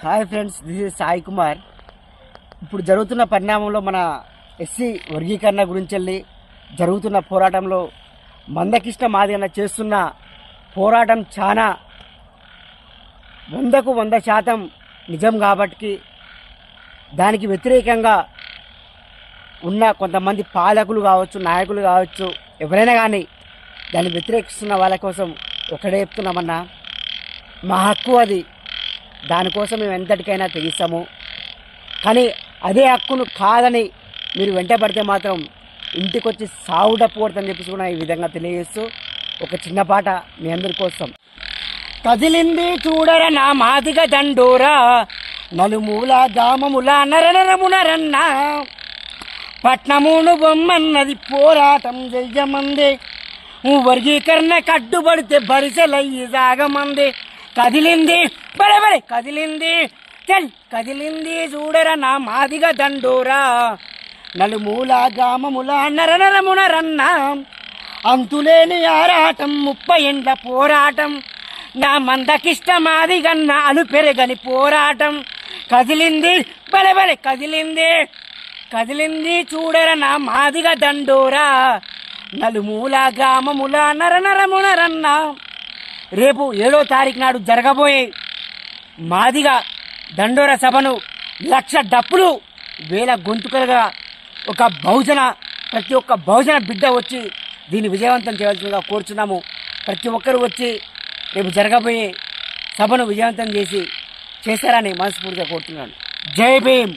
Hi friends this is Sai Kumar. ఇప్పుడు జరుగుతున్న పరిణామంలో మన ఎస్సీ వర్గీకరణ గురించి వెళ్ళి జరుగుతున్న పోరాటంలో మందకిష్ట మాదిగన చేస్తున్న పోరాటం చాలా వందకు వంద శాతం నిజం కాబట్టి దానికి వ్యతిరేకంగా ఉన్న కొంతమంది పాలకులు కావచ్చు నాయకులు కావచ్చు ఎవరైనా కానీ దాన్ని వ్యతిరేకిస్తున్న వాళ్ళ కోసం ఒకటే చెప్తున్నామన్నా. మా హక్కు అది. దానికోసం మేము ఎంతటికైనా తెగిస్తాము. కానీ అదే హక్కును కాదని మీరు వెంటబడితే మాత్రం ఇంటికొచ్చి సావుడ చెప్పేసి కూడా ఈ విధంగా తెలియజేస్తూ ఒక చిన్న పాట మీ అందరి కోసం. కదిలింది చూడర నా మాదిగ దండోరా నలుమూల గామముల నరనరమునరన్నా. పట్నమును బొమ్మన్నది పోరాటం చెయ్యమందే వర్గీకరణ కట్టుబడితే బరిసెలయ్యి సాగమంది. కదిలింది బరే బరే. కదిలింది. చల్. కదిలింది చూడరా నా మాదిగ దండోరా. నలుమూల గ్రామముల నరనరమునరన్న అంతులేని ఆరాటం ముప్పై ఎండ్ల పోరాటం. నా మందకిష్ట మాదిగన్న అలు పెరగని పోరాటం. కదిలింది. బలే బలే కదిలింది. కదిలింది చూడర నా మాదిగ దండోరా. నలుమూల గ్రామముల నరనరమునరన్న రేపు ఏడో తారీఖు నాడు జరగబోయే మాదిగా దండోర సభను లక్ష డప్పులు వేల గొంతుకలుగా ఒక బహుజన ప్రతి ఒక్క బహుజన బిడ్డ వచ్చి దీన్ని విజయవంతం చేయవలసిందిగా కోరుచున్నాము. ప్రతి ఒక్కరు వచ్చి రేపు జరగబోయే సభను విజయవంతం చేసి చేశారని మనస్ఫూర్తిగా కోరుతున్నాను. జై భీమ్!